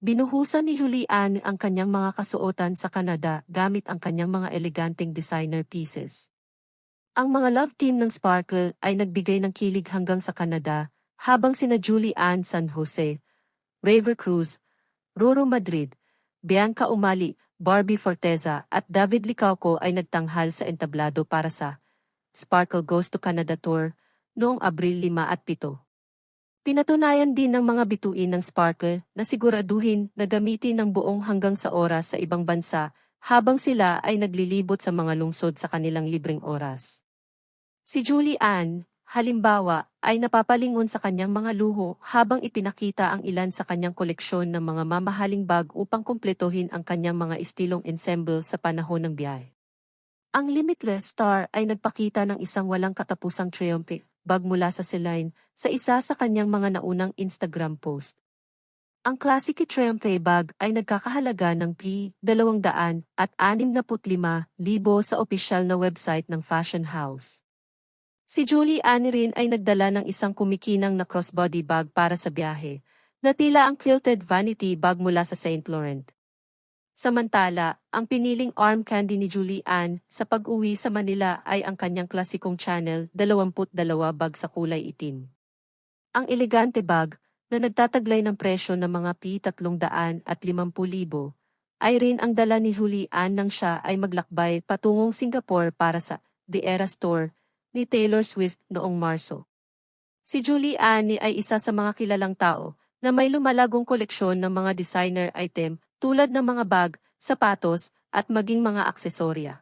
Binuhusan ni Julian ang kanyang mga kasuotan sa Canada gamit ang kanyang mga eleganteng designer pieces. Ang mga love team ng Sparkle ay nagbigay ng kilig hanggang sa Canada, habang sina Julian San Jose, Raver Cruz, Roro Madrid, Bianca Umali, Barbie Forteza at David Licauco ay nagtanghal sa entablado para sa Sparkle Goes to Canada Tour noong Abril 5 at 7. Pinatunayan din ng mga bituin ng Sparkle na siguraduhin na gamitin ng buong hanggang sa oras sa ibang bansa habang sila ay naglilibot sa mga lungsod sa kanilang libreng oras. Si Julie Ann, halimbawa, ay napapalingon sa kanyang mga luho habang ipinakita ang ilan sa kanyang koleksyon ng mga mamahaling bag upang kumpletuhin ang kanyang mga estilong ensemble sa panahon ng biyahe. Ang Limitless Star ay nagpakita ng isang walang katapusang triumph bag mula sa Celine sa isa sa kanyang mga naunang Instagram post. Ang Classic Triumph bag ay nagkakahalaga ng P200 at 65,000 sa opisyal na website ng fashion house. Si Julie Anne rin ay nagdala ng isang kumikinang na crossbody bag para sa biyahe, na tila ang quilted vanity bag mula sa St. Laurent. Samantala, ang piniling arm candy ni Julie Anne sa pag-uwi sa Manila ay ang kanyang klasikong Channel 22 bag sa kulay itim. Ang elegante bag, na nagtataglay ng presyo ng mga P300 at 50,000, ay rin ang dala ni Julie Anne nang siya ay maglakbay patungong Singapore para sa The Era Store ni Taylor Swift noong Marso. Si Julie Anne ay isa sa mga kilalang tao na may lumalagong koleksyon ng mga designer item tulad ng mga bag, sapatos, at maging mga aksesorya.